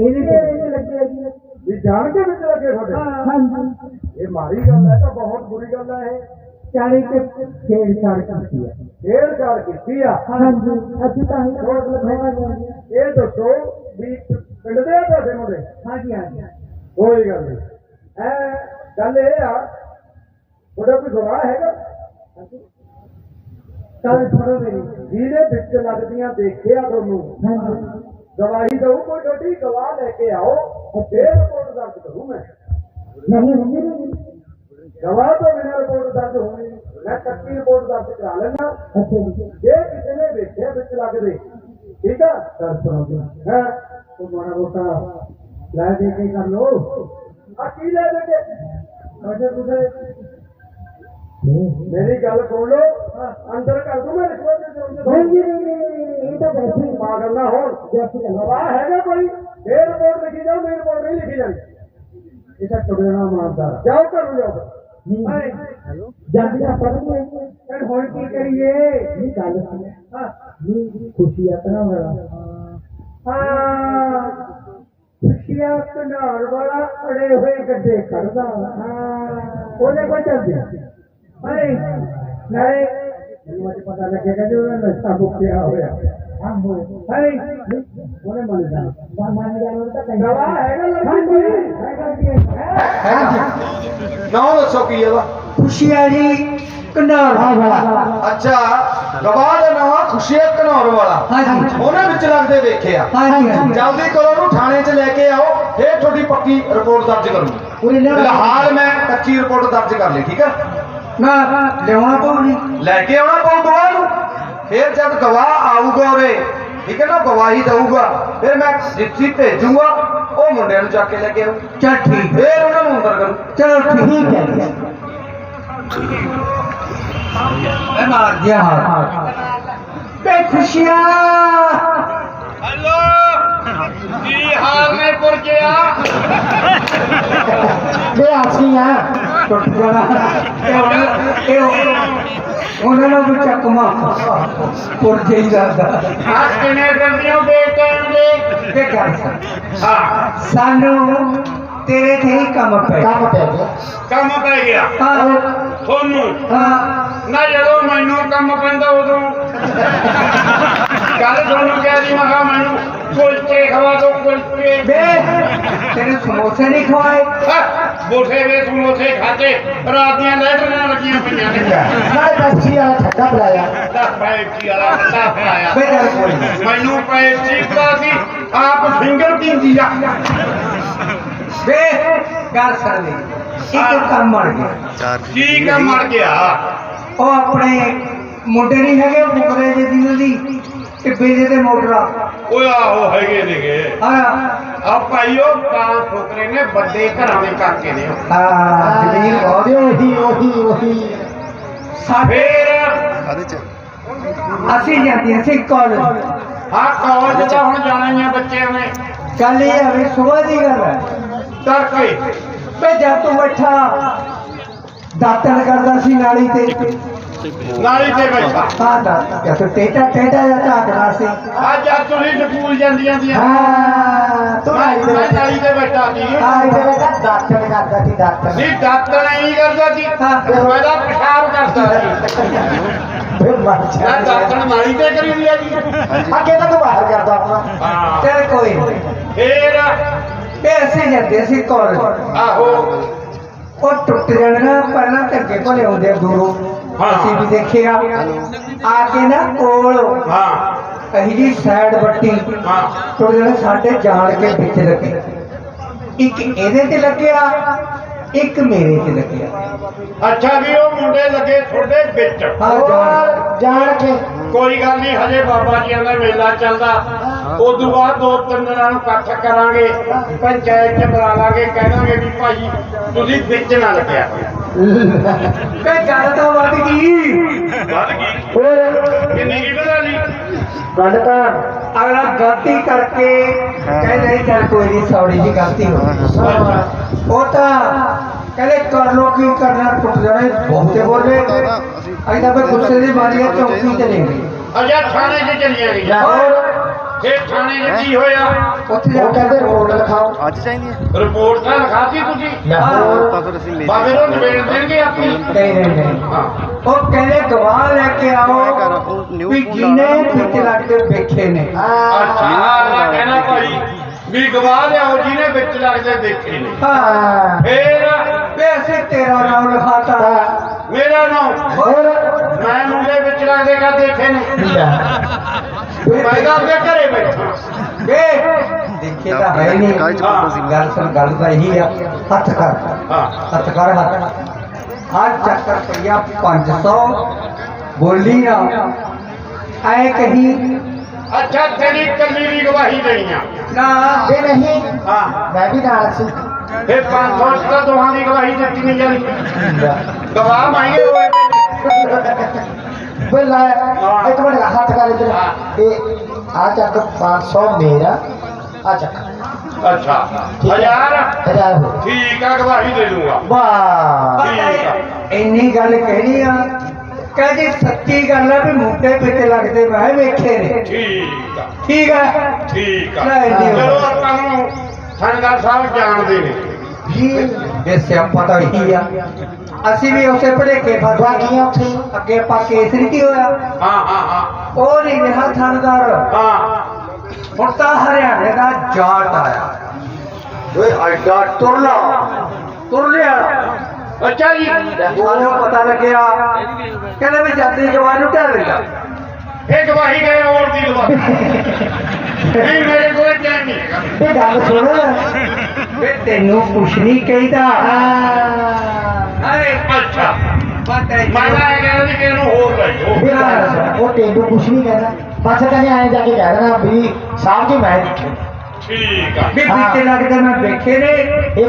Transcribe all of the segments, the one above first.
ਇਹਦੇ ਤੇ ਲੱਗੇ ਜੀ ਵੀ ਜਾਣ ਕੇ ਵਿੱਚ ਲੱਗੇ ਤੁਹਾਡੇ। ਹਾਂਜੀ। ਇਹ ਮਾੜੀ ਗੱਲ ਹੈ ਤਾਂ ਬਹੁਤ ਬੁਰੀ ਗੱਲ ਹੈ ਇਹ। ਚਾਲੀ ਤੇ ਛੇੜ ਛਾੜ ਕੀਤੀ ਹੈ। ਫੇਰ ਗੱਲ ਕੀਤੀ ਆ। ਹਾਂਜੀ। ਅਸੀਂ ਤਾਂ ਹੀ ਕੋਟ ਲਖਾਵਾਂਗੇ ਇਹ ਦੱਸੋ ਵੀ ਪਿੰਡ ਦੇ ਆ ਤੁਹਾਡੇ ਮੁੰਡੇ? ਹਾਂਜੀ ਹਾਂਜੀ। ਕੋਈ ਗੱਲ ਨਹੀਂ। ਐ ਗੱਲ ਇਹ ਆ ਤੁਹਾਡਾ ਕੋਈ ਗਵਾਹ ਹੈਗਾ? ਚੱਲ ਛੋੜੋ ਮੇਰੀ। ਜਿਹਦੇ ਵਿੱਚ ਲੱਗਦੀਆਂ ਦੇਖਿਆ ਤੁਹਾਨੂੰ। ਹਾਂਜੀ। ਗਵਾਹੀ ਦਊ ਕੋਈ ਛੋਟੀ ਗਵਾਹ ਲੈ ਕੇ ਆਓ ਫੇਰ ਰਿਪੋਰਟ ਦਰਜ ਕਰੂ ਮੈਂ ਨਹੀਂ ਨਹੀਂ ਨਹੀਂ ਗਵਾਹ ਤੋਂ ਬਿਨਾਂ ਰਿਪੋਰਟ ਦਰਜ ਹੋਣੀ ਨਹੀਂ। ਮੈਂ ਕੱਚੀ ਰਿਪੋਰਟ ਦਰਜ ਕਰਾ ਲੈਣਾ ਅੱਛਾ ਜੀ ਜੇ। ਕਿਸੇ ਨੇ ਵੇਖਿਆ ਵਿੱਚ ਲੱਗਦੇ ਠੀਕ ਆ? ਚੱਲ ਛੋੜੋ ਜੀ ਹਾਂ? ਤੂੰ ਮਾੜਾ ਮੋਟਾ ਲੈ ਦੇ ਕੇ ਕਰ ਲੋ ਆ ਕੀ ਲੈ ਦੇ ਕੇ ਅਜੇ ਕੁਦੇ ਮੇਰੀ ਗੱਲ ਸੁਣ ਲਓ। ਅੰਦਰ ਕਰ ਦੂੰ ਮੈਂ ਰਿਸ਼ਵਤ ਦੇ ਨਹੀਂ ਦਊਂਗਾ ਜੀ ਨਹੀਂ ਨਹੀਂ ਇਹ ਤਾਂ ਵੈਸੇ ਹੀ ਪਾਗਲ ਨਾ ਹੋਣ ਜੈਸੀ ਗੱਲ ਗਵਾਹ ਹੈਗਾ ਕੋਈ। ਫੇਰ ਰਿਪੋਰਟ ਲਿਖੀ ਜਾਓ ਮੇਰੀ ਰਿਪੋਰਟ ਨਹੀਂ ਲਿਖੀ ਜਾਣੀ। ਇਹ ਤਾਂ ਟੁੱਟਣਾ ਮਾਰਦਾ ਜਾਓ ਘਰੋਂ ਜਾਓ। ਨਹੀਂ। ਜਾਂਦੀਆਂ ਪੜ੍ਹਨੀਆਂ ਫਿਰ ਹੁਣ ਕੀ ਕਰੀਏ? ਇਹ ਗੱਲ ਸੁਣ। ਹਾਂ। ਨਹੀਂ ਖੁਸ਼ੀ ਆਤਨਾ ਵਾਲਾ। ਹਾਂ। ਖੁਸ਼ੀਆਂ ਕਨਾਲ ਵਾਲਾ ਅੜੇ ਹੋਏ ਗੱਡੇ ਕੱਢਦਾ ਹਾਂ। ਉਹਨੇ ਕੋ ਚੱਲਦੇ ਅਰੇ ਨਾਲੇ ਮੈਨੂੰ ਅੱਜ ਪਤਾ ਲੱਗੇਗਾ ਕਿ ਉਹਦਾ ਨਸ਼ਾ ਮੁੱਕਿਆ ਹੋਇਆ ਆਹੋ ਅਰੇ ਉਹਨੇ ਮੰਨ ਜਾਣਾ ਮੰਨ ਜਾਣਾ ਤਾਂ ਕਹਿੰਦਾ ਗਵਾਹ ਹੈਗਾ ਲੜਕੀ ਹਾਂਜੀ। ਕੋਈ? ਹੈਗਾ ਜੀ ਹੈ ਨਾਮ ਦੱਸੋ ਕੀ ਇਹਦਾ ਖੁਸ਼ੀਆਂ ਜੀ ਕਨਾਲਾ ਵਾਲਾ। ਅੱਛਾ ਗਵਾਹ ਦਾ ਨਾਮ ਖੁਸ਼ੀਆ ਘਨੌਰ ਵਾਲਾ। ਹਾਂਜੀ। ਉਹਨਾਂ ਵਿੱਚ ਲੱਗਦੇ ਵੇਖਿਆ। ਹਾਂਜੀ ਜਲਦੀ ਕਰੋ ਉਹਨੂੰ ਥਾਣੇ 'ਚ ਲੈ ਕੇ ਆਓ ਫੇਰ ਤੁਹਾਡੀ ਪੱਕੀ ਰਿਪੋਰਟ ਦਰਜ ਕਰੂੰ ਫਿਲਹਾਲ ਮੈਂ ਕੱਚੀ ਰਿਪੋਰਟ ਦਰਜ ਕਰ ਲਈ ਠੀਕ ਹੈ? ਨਾ ਲਿਆਉਣਾ ਪਊਗੀ ਲੈ ਕੇ ਆਉਣਾ ਪਊ ਗਵਾਹ ਨੂੰ ਫੇਰ ਜਦ ਗਵਾਹ ਆਊਗਾ ਉਰੇ ਠੀਕ ਹੈ ਨਾ ਗਵਾਹੀ ਦਊਗਾ ਫਿਰ ਮੈਂ ਚਿੱਠੀ ਭੇਜੂਗਾ ਉਹ ਮੁੰਡਿਆਂ ਨੂੰ ਚੱਕ ਕੇ ਲੈ ਕੇ ਆਊ ਚੱਲ ਠੀਕ ਫੇਰ ਉਹਨਾਂ ਨੂੰ ਅੰਦਰ ਕਰੂੰ ਚਲੋ ਠੀਕ ਹੈ ਮੈਂ ਮਾਰ ਦਿਆ ਹਾਂ ਬੇ ਖੁਸ਼ੀਆਂ ਹੈਲੋ ਕੀ ਹਾਲ ਨੇ ਪੁਰਜਿਆ ਬੇ ਆਸੀਆਂ ਟੁੱਟ ਜਾਣਾ ਇਹ ਹੁਣ- ਇਹ ਉਹਨਾਂ ਨੂੰ ਵੀ ਚੱਕਮਾ ਪੁਰ ਜਾਈ ਜਾਂਦਾ ਆਹ ਕਿਨੇ ਕਰਦੀਆਂ ਬੇਟਾਂ ਦੇ ਤੇ ਗੱਲ ਹਾਂ ਸਾਨੂੰ ਤੇਰੇ ਤੇ ਹੀ ਕੰਮ ਪੈ ਕੰਮ ਪੈ ਗਿਆ ਕੰਮ ਪੈ ਗਿਆ ਹਾਂ ਤੁਹਾਨੂੰ ਹਾਂ ਨਾ ਜਦੋਂ ਮੈਨੂੰ ਕੰਮ ਪੈਂਦਾ ਉਦੋਂ ਕੱਲ ਤੁਹਾਨੂੰ ਕਹਿ ਦੀ ਮਗਾ ਮੈਨੂੰ ਕੁਲਚੇ ਖਵਾ ਦੋ ਕੁਲਚੇ ਬੇ ਤੇਰੇ ਸਮੋਸੇ ਨਹੀਂ ਖਵਾਏ ਬੋਠੇ ਦੇ ਸਮੋਸੇ ਖਾਤੇ ਰਾਤ ਦੀਆਂ ਲੈਟਰਾਂ ਲੱਗੀਆਂ ਪਈਆਂ ਨੇ। ਨਾਲੇ ਬੱਚੀ ਆ ਠੱਡਾ ਬੁਲਾਇਆ ਦਸ ਪੈਪਸੀ ਵਾਲਾ ਠੰਡਾ ਪਿਆਇਆ ਬੇ ਗੱਲ ਕੋਈ ਨਹੀਂ। ਮੈਨੂੰ ਪੈਪਸੀ ਪਾ ਸੀ ਆਪ ਫਿੰਗਰ ਦਿੰਦੀ ਆ। ਬੇ ਗੱਲ ਸੁਣ ਲੈ। ਇੱਕ ਕੰਮ ਮਰ ਗਿਆ। ਕੀ ਕੰਮ ਮਰ ਗਿਆ? ਉਹ ਆਪਣੇ ਮੁੰਡੇ ਨਹੀਂ ਹੈਗੇ ਮੁੰਡੇ ਦੇ ਦਿਨ ਦੀ ਤੇ ਬੇਜੇ ਦੇ ਮੋਟਰਾ। ਓਏ ਆਹੋ ਹੈਗੇ ਨੇਗੇ। ਆ ਆ ਭਾਈਓ ਤਾਂ ਠੋਕਰੇ ਨੇ ਵੱਡੇ ਘਰਾਂ ਦੇ ਕਾਕੇ ਨੇ। ਆ ਜਮੀਨ ਉਹਦੀ ਉਹੀ ਉਹੀ ਉਹੀ। ਸਾਡੇ ਫੇਰ ਅਸੀਂ ਜਾਂਦੇ ਅਸੀਂ ਕਾਲਜ ਆ ਕਾਲਜ ਦਾ ਹੁਣ ਜਾਣਾ ਹੀ ਆ ਬੱਚਿਆਂ ਨੇ। ਕੱਲ ਇਹ ਹਵੇ ਸਵੇਰ ਦੀ ਗੱਲ ਹੈ। ਜਦ ਤੂੰ ਬੈਠਾ ਦਾਤਣ ਕਰਦਾ ਸੀ ਨਾਲੀ ਤੇ। ਨਾਲੀ ਤੇ ਬੈਠਾ। ਦਾ ਜਦ ਟੇਟਾ ਟੇਟਾ ਜਾਂ ਝਾਕਦਾ ਸੀ। ਅੱਜ ਆ ਤੁਸੀਂ ਸਕੂਲ ਜਾਂਦੀਆਂ ਦੀਆਂ ਹਾਂ ਤੂੰ ਨਾਲੀ ਤੇ ਬੈਠਾ। ਨਾਲੀ ਤੇ ਬੈਠਾ ਸੀ। ਹਾਂ ਇਹਦੇ ਵਿੱਚ ਦਾਤਣ ਕਰਦਾ ਸੀ ਦਾਤਣ ਨਹੀਂ ਦਾਤਣ ਨਹੀਂ ਕਰਦਾ ਸੀ। ਤਾਂ ਪਿਸ਼ਾਬ ਕਰਦਾ ਸੀ। ਫਿਰ ਮਰ ਮੈਂ ਦਾਤਣ ਨਾਲੀ ਤੇ ਕਰੀ ਦੀ ਆ ਜੀ। ਅੱਗੇ ਤਾਂ ਤੂੰ ਬਾਹਰ ਕਰਦਾ ਆਪਣਾ। ਚੱਲ ਕੋਈ ਫੇਰ? ਇਹ ਅਸੀਂ ਜਾਂਦੇ ਸੀ ਕਾਲਜ ਆਹੋ। ਉਹ ਟੁੱਟ ਜਾਣਾ ਪਹਿਲਾਂ ਧੱਕੇ ਕੋਲੇ ਆਉਂਦੇ ਆ ਦੂਰੋਂ। ਹਾਂ। ਅਸੀਂ ਵੀ ਦੇਖਿਆ। ਆ ਕੇ ਨਾ ਕੋਲ ਹਾਂ। ਅਹੀ ਜੀ ਸਾਈਡ ਬੱਟੀ ਹਾਂ। ਟੁੱਟ ਜਾਣਾ ਸਾਡੇ ਜਾਣ ਕੇ ਵਿੱਚ ਲੱਗੇ। ਇੱਕ ਇਹਦੇ ਤੇ ਲੱਗਿਆ ਇੱਕ ਮੇਰੇ ਤੇ ਲੱਗਿਆ। ਅੱਛਾ ਵੀ ਉਹ ਮੁੰਡੇ ਲੱਗੇ ਤੁਹਾਡੇ ਵਿੱਚ। ਹਾਂ ਜਾਣ ਜਾਣ ਕੇ। ਕੋਈ ਗੱਲ ਨਹੀਂ ਹਜੇ ਬਾਬਾ ਜੀਆਂ ਦਾ ਮੇਲਾ ਚੱਲਦਾ। ਉਦੋਂ ਬਾਅਦ ਦੋ ਤਿੰਨ ਦਿਨਾਂ ਨੂੰ ਇਕੱਠ ਕਰਾਂਗੇ ਪੰਚਾਇਤ ਚ ਬੁਲਾ ਲਾਂਗੇ ਕਹਿਣਾਂਗੇ ਵੀ ਭਾਈ ਤੁਸੀਂ ਵਿੱਚ ਨਾ ਲੱਗਿਆ। ਤੇ ਗੱਲ ਤਾਂ ਵੱਧ ਗਈ। ਵੱਧ ਗਈ। ਕਿੰਨੀ ਕੀ ਬਣਾ ਲਈ ਗੱਲ ਤਾਂ ਅਗਲਾ ਗਲਤੀ ਕਰਕੇ ਕਹਿੰਦੇ ਨਹੀਂ ਚੱਲ ਕੋਈ ਨਹੀਂ ਸੌੜੀ ਜੀ ਗਲਤੀ ਹੋ ਗਈ। ਉਹ ਤਾਂ ਕਹਿੰਦੇ ਕਰ ਲੋ ਕੀ ਕਰਨਾ ਟੁੱਟ ਜਾਣੇ ਬਹੁਤੇ ਬੋਲੇ। ਅਜਾ ਤਾਂ ਗੁੱਸੇ ਦੀ ਮਾਰੀ ਚੌਂਕੀ ਤੇ ਲੈ ਗਈ ਅਜਾ ਥਾਣੇ 'ਚ ਚਲੀਆਂ ਇਹ ਥਾਣੇ 'ਚ ਕੀ ਹੋਇਆ? ਉੱਥੇ ਜਾ ਉਹ ਕਹਿੰਦੇ ਰਿਪੋਰਟ ਲਿਖਾਓ। ਅੱਜ ਚਾਹੀਦੀ ਹੈ? ਰਿਪੋਰਟ ਤਾਂ ਲਿਖਾਤੀ ਤੁਸੀਂ। ਮੈਂ ਹੋਰ ਤਾਂ ਫਿਰ ਅਸੀਂ ਮੇਰੀ ਬਾਬੇ ਨੂੰ ਨਿਬੇੜ ਦੇਣਗੇ ਆਪਣੀ ਨਹੀਂ ਨਹੀਂ ਨਹੀਂ। ਉਹ ਕਹਿੰਦੇ ਗਵਾਹ ਲੈ ਕੇ ਆਓ ਉਹ ਨਿਊ ਵੀ ਲਾਉਣਾ। ਵਿੱਚ ਲੱਗ ਕੇ ਵੇਖੇ ਨੇ। ਅੱਛਾ ਕਹਿਣਾ ਭਾਈ ਵੀ ਗਵਾਹ ਲਿਆਓ ਜਿਹਨੇ ਵਿੱਚ ਲੱਗਦੇ ਦੇਖੇ ਨੇ। ਹਾਂ। ਫੇਰ ਅਸੀਂ ਤੇਰਾ ਨਾਮ ਲਿਖਾਤਾ। ਮੇਰਾ ਨਾਮ ਹੋਰ। ਮੈਂ ਮੁੰਡੇ ਵਿੱਚ ਲੱਗਦੇ ਕਾ ਦੇਖੇ ਨੇ। ਮੈਂ ਤਾਂ ਆਪਣੇ ਘਰੇ ਬੈਠਾ ਵੇ ਦੇਖੇ ਤਾਂ ਹੈ ਨਹੀਂ ਕਾਹਦੇ ਚ ਫੋਟੋ ਸੀ? ਗੱਲ ਸੁਣ ਗੱਲ ਤਾਂ ਇਹੀ ਆ ਹੱਥ ਕਰ ਹਾਂ ਹੱਥ ਕਰ ਹੱਥ ਹੱਥ ਚੱਕਰ ਪਈਆ 500 ਬੋਲੀ ਨਾ ਐ ਕਹੀਂ ਅੱਛਾ ਤੇਰੀ ਕੱਲੀ ਦੀ ਗਵਾਹੀ ਦੇਣੀ ਆ ਨਾ ਇਹ ਨਹੀਂ ਹਾਂ ਮੈਂ ਵੀ ਨਾਲ ਸੀ ਫਿਰ 500 ਚ ਤਾਂ ਦੋਹਾਂ ਦੀ ਗਵਾਹੀ ਦਿੱਤੀ ਨਹੀਂ ਜਾਣੀ ਗਵਾਹ ਮਹਿੰਗੇ ਹੋਏ ਬੋਲਾ ਇੱਕ ਮਿੰਟ ਹੱਥ ਕਰ ਇਧਰ ਇਹ ਆ ਚੱਕ 500 ਮੇਰਾ ਆ ਚੱਕ ਅੱਛਾ ਹਜ਼ਾਰ ਹਜ਼ਾਰ ਹੋ ਠੀਕ ਆ ਗਵਾਹੀ ਦੇ ਦੂੰਗਾ ਵਾਹ ਠੀਕ ਆ ਇੰਨੀ ਗੱਲ ਕਹਿਣੀ ਆ ਕਹਿੰਦੀ ਸੱਚੀ ਗੱਲ ਆ ਵੀ ਮੁੰਡੇ ਪਿੱਛੇ ਲੱਗਦੇ ਮੈਂ ਵੇਖੇ ਨੇ। ਠੀਕ ਆ। ਠੀਕ ਆ? ਠੀਕ ਆ। ਚਲੋ ਆਪਾਂ ਨੂੰ ਥਾਣੇਦਾਰ ਸਾਹਿਬ ਜਾਣਦੇ ਨੇ। ਜੀ ਇਹ ਸਿਆਪਾ ਤਾਂ ਇਹੀ ਆ। ਅਸੀਂ ਵੀ ਉਸੇ ਭੜੇਕੇ ਫਸ ਬਾਕੀਆਂ ਉੱਥੇ ਅੱਗੇ ਆਪਾਂ ਕੇਸ ਨਹੀਂ ਕੀ ਹੋਇਆ। ਹਾਂ ਹਾਂ ਹਾਂ। ਉਹ ਨਹੀਂ ਰਿਹਾ ਥਾਣਦਾਰ। ਹਾਂ। ਹੁਣ ਤਾਂ ਹਰਿਆਣੇ ਦਾ ਜਾਟ ਆਇਆ। ਓਏ ਐਡਾ ਤੁਰਲਾ। ਤੁਰ ਲਿਆ ਅੱਛਾ ਜੀ। ਉਹਨੂੰ ਪਤਾ ਲੱਗਿਆ। ਕਹਿੰਦੇ ਵੀ ਜਾਂਦੀ ਜਵਾਨ ਨੂੰ ਢੱਲ ਲਿਆ ਇਹ ਗਵਾਹੀ ਗਏ ਔਰ ਦੀ ਗਵਾਹੀ? ਨਹੀਂ ਮੇਰੇ ਕੋਲ ਟਾਈਮ ਨਹੀਂ ਹੈਗਾ। ਇਹ ਗੱਲ ਸੁਣ। ਵੇ ਤੈਨੂੰ ਕੁਛ ਨਹੀਂ ਕਹਿੰਦਾ। ਅਰੇ ਅੱਛਾ। ਪਤਾ ਹੀ। ਮੈਂ ਤਾਂ ਇਹ ਕਹਿੰਦਾ ਇਹਨੂੰ ਹੋਰ ਲੈ ਜਾਓ। ਉਹ ਤੈਨੂੰ ਕੁਛ ਨਹੀਂ ਕਹਿੰਦਾ। ਬਸ ਕਹਿੰਦੇ ਆਏ ਜਾ ਕੇ ਕਹਿ ਦੇਣਾ ਵੀ ਸਾਹਿਬ ਜੀ ਮੈਂ ਦੇਖੇ ਠੀਕ ਆ। ਵੀ ਪਿੱਛੇ ਲੱਗਦੇ ਮੈਂ ਵੇਖੇ ਨੇ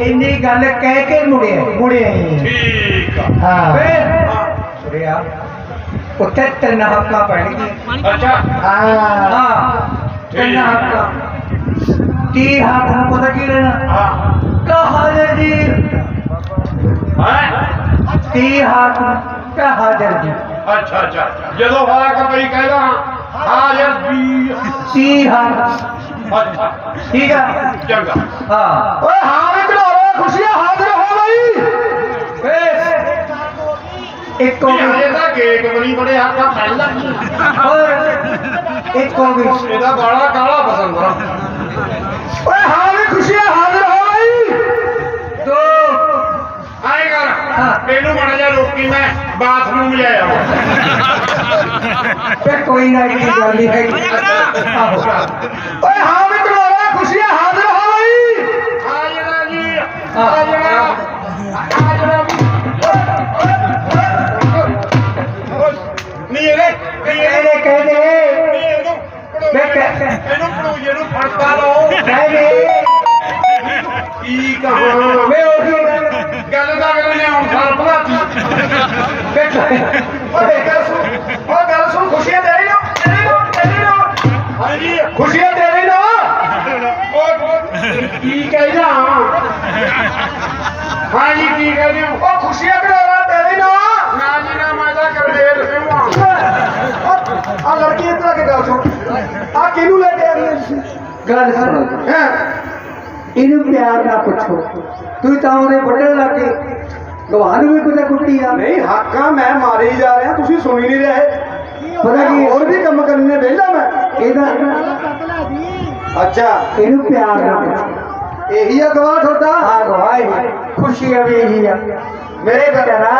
ਇੰਨੀ ਗੱਲ ਕਹਿ ਕੇ ਮੁੜਿਆ ਮੁੜੇ ਆਏ ਠੀਕ ਆ। ਹਾਂ। ਵੇ ਸੁਰਿਆ ਉੱਥੇ ਤਿੰਨ ਹੱਕਾਂ ਪੈਣਗੀਆਂ ਅੱਛਾ। ਹਾਂ। ਹਾਂ। ਤਿੰਨ ਹੱਕਾਂ ਤੀ ਹੱਕ ਨੂੰ ਪਤਾ ਕੀ ਲੈਣਾ ਹਾਂ ਕਹਾਜਰ ਜੀ ਹੈ ਤੀ ਹੱਕ ਕਹਾਜਰ ਜੀ ਅੱਛਾ ਅੱਛਾ। ਜਦੋਂ ਹਾਕ ਬਈ ਕਹਿੰਦਾ ਹਾਜ਼ਰ ਵੀ ਤੀ ਹੱਕ ਅੱਛਾ। ਠੀਕ ਆ? ਚੰਗਾ। ਹਾਂ। ਓਏ ਹਾਂ ਵੀ ਘੜੋਰੇ ਖੁਸ਼ੀਆਂ ਹਾਜ਼ਰ ਹੋ ਗਈ ਵੇ ਇੱਕ ਹੋ ਗਈ। ਤਾਂ ਗੇਟ ਬਣੀ ਬੜੇ ਹਾਕਾ ਪਹਿਲਾਂ ਹੋਰ। ਇੱਕ ਗਈ ਇਹਦਾ ਬਾਲਾ ਕਾਲਾ ਪਸੰਦ ਓਏ ਹਾਂ ਵੀ ਖੁਸ਼ੀਆਂ ਹਾਜ਼ਰ ਹੋ ਗਈ ਦੋ। ਆਏ ਕਰ। ਇਹਨੂੰ ਮਾੜਾ ਜਿਹਾ ਰੋਕੀ ਮੈਂ ਬਾਥਰੂਮ ਜਾਇਆ ਤੇ ਕੋਈ ਨਾ ਕੀ ਗੱਲ ਨਹੀਂ ਹੈਗੀ। ਓਏ ਹਾਂ ਗੱਲ ਸੁਣ ਹੈਂ? ਇਹਨੂੰ ਪਿਆਰ ਨਾਲ ਪੁੱਛੋ। ਤੂੰ ਤਾਂ ਉਹਦੇ ਵੱਡੇ ਲੱਗੇ। ਗਵਾਹ ਨੂੰ ਵੀ ਕੁੱਤੇ ਕੁੱਟੀ ਆ। ਨਹੀਂ ਹੱਕਾਂ ਮੈਂ ਮਾਰੇ ਹੀ ਜਾ ਰਿਹਾ। ਤੁਸੀਂ ਸੁਣ ਹੀ ਨਹੀਂ ਰਹੇ। ਪਤਾ ਕੀ ਹੋਰ ਵੀ ਕੰਮ ਕਰਨੇ ਵਿਹਲਾ ਮੈਂ। ਇਹਦਾ ਅੱਛਾ। ਇਹਨੂੰ ਪਿਆਰ ਨਾਲ ਪੁੱਛੋ। ਇਹੀ ਆ ਗਵਾਹ ਤੁਹਾਡਾ? ਆ ਗਵਾਹ ਹੀ ਖੁਸ਼ੀ ਆ ਵੀ ਇਹੀ ਆ। ਮੇਰੇ ਬੇਟਾ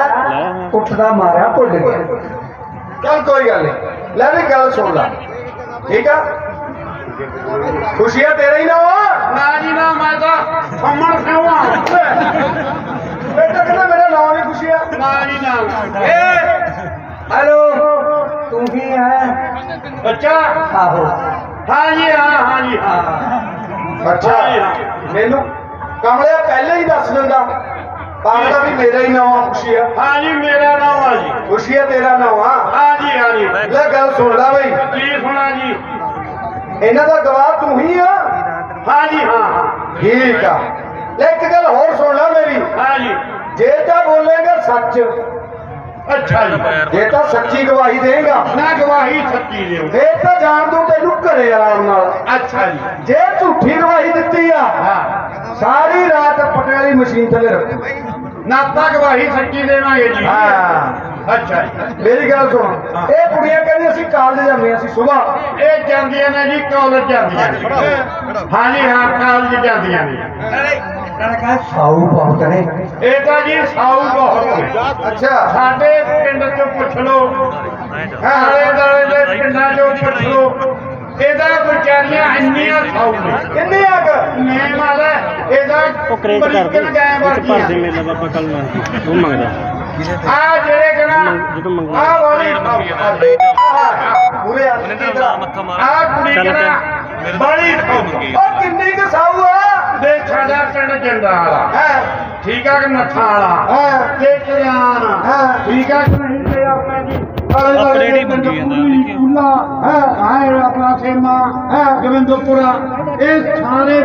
ਉੱਠਦਾ ਮਾਰਿਆ ਭੁੱਲ ਗਿਆ। ਚੱਲ ਕੋਈ ਗੱਲ ਨਹੀਂ। ਲੈ ਵੀ ਗੱਲ ਸੁਣ ਲੈ। ਠੀਕ ਆ? ਖੁਸ਼ੀਆਂ ਤੇਰੇ ਹੀ ਨਾ ਨਾ ਜੀ ਨਾ ਮੈਂ ਤਾਂ ਫੰਮਣ ਖਾਵਾਂ। ਬੇਟਾ ਕਹਿੰਦਾ ਮੇਰਾ ਨਾਮ ਨਹੀਂ ਖੁਸ਼ੀਆਂ। ਨਾ ਜੀ ਨਾ ਏ ਹੈਲੋ ਤੂੰ ਹੀ ਹੈ? ਅੱਛਾ ਆਹੋ। ਹਾਂਜੀ ਹਾਂ ਹਾਂਜੀ ਹਾਂ। ਅੱਛਾ ਮੈਨੂੰ ਕਮਲਿਆ ਪਹਿਲੇ ਹੀ ਦੱਸ ਦਿੰਦਾ। ਪਾਗਲਾ ਵੀ ਮੇਰਾ ਹੀ ਨਾਮ ਆ ਖੁਸ਼ੀਆ। ਹਾਂਜੀ ਮੇਰਾ ਨਾਮ ਆ ਜੀ। ਖੁਸ਼ੀਆ ਤੇਰਾ ਨਾਮ ਆ। ਹਾਂਜੀ ਹਾਂਜੀ ਲੈ ਗੱਲ ਸੁਣ ਲੈ ਬਈ। ਕੀ ਸੁਣਾ ਜੀ? ਇਹਨਾਂ ਦਾ ਗਵਾਹ ਤੂੰ ਹੀ ਆ। ਹਾਂ ਹਾਂ ਠੀਕ ਆ। ਇੱਕ ਗੱਲ ਹੋਰ ਸੁਣ ਲੈ ਮੇਰੀ। ਹਾਂਜੀ। ਜੇ ਤਾਂ ਬੋਲੇਗਾ ਸੱਚ। ਅੱਛਾ ਜੀ। ਜੇ ਤਾਂ ਸੱਚੀ ਗਵਾਹੀ ਦੇਗਾ। ਨਾ ਗਵਾਹੀ ਸੱਚੀ ਦਿਓ ਇਹ ਤਾਂ ਜਾਣ ਦੂੰ ਤੈਨੂੰ ਘਰੇ ਆਰਾਮ ਨਾਲ। ਅੱਛਾ ਜੀ। ਜੇ ਝੂਠੀ ਗਵਾਹੀ ਦਿੱਤੀ ਆ ਹਾਂ। ਸਾਰੀ ਰਾਤ ਪਟੇ ਵਾਲੀ ਮਸ਼ੀਨ ਥੱਲੇ ਰੱਖੂ। ਨਾ ਤਾਂ ਗਵਾਹੀ ਸੱਚੀ ਦੇਵਾਂਗੇ ਜੀ। ਹਾਂ। ਅੱਛਾ ਮੇਰੀ ਗੱਲ ਸੁਣ। ਇਹ ਕੁੜੀਆਂ ਕਹਿੰਦੀਆਂ ਅਸੀਂ ਕਾਲਜ ਜਾਂਦੀਆਂ ਸੀ ਸਵੇਰ ਇਹ ਜਾਂਦੀਆਂ ਨੇ ਜੀ ਕਾਲਜ ਜਾਂਦੀਆਂ ਨੇ। ਹਾਂਜੀ ਹਾਂ ਕਾਲਜ ਜਾਂਦੀਆਂ ਨੇ। ਸਾਊ ਬਹੁਤ ਨੇ। ਇਹ ਤਾਂ ਜੀ ਸਾਊ ਬਹੁਤ ਨੇ। ਅੱਛਾ। ਸਾਡੇ ਪਿੰਡ ਚੋਂ ਪੁੱਛ ਲਓ। ਆਲੇ ਦਾਲੇ ਦੇ ਪਿੰਡਾਂ ਚੋਂ ਪੁੱਛ ਲਓ। ਇਹਦਾ ਵਿਚਾਰੀਆਂ ਇੰਨੀਆਂ ਸਾਊ ਨੇ। ਕਿੰਨੀ ਅੱਗ ਮੈਂ ਮਾਲਾ ਇਹਦਾ ਉਹ ਕਰੇਟ ਕਰ ਦੇ ਵਿੱਚ ਭਰ ਦੇ ਵਰਗੀ ਮੇਲਾ ਬਾਬਾ ਕੱਲ ਉਹ ਮੰਗਦਾ। ਆ ਜਿਹੜੇ ਕਹਣਾ ਆ ਵਾਲੀ ਪੂਰੇ ਆ ਆ ਕੁੜੀ ਚੱਲ ਕਹਣਾ ਬੜੀ ਉਹ ਕਿੰਨੀ ਕੁ ਸਾਊ ਆ? ਦੇ ਸਾਡਾ ਪਿੰਡ ਜੰਡਾ ਵਾਲਾ ਹੈ। ਠੀਕ ਆ ਕਿ ਨੱਥਾ ਵਾਲਾ? ਹਾਂ। ਤੇ ਕਿਰਿਆਨ ਹਾਂ। ਠੀਕ ਆ ਕਿ ਨਹੀਂ ਤੇ ਆਪਣਾ ਜੀ? ਕਰੇਟ ਹੀ ਮੰਗੀ ਜਾਂਦਾ ਹਾਂ। ਆਏ ਆਪਣਾ ਸੇਮਾ ਗਵਿੰਦਪੁਰਾ ਇਹ ਸਾਰੇ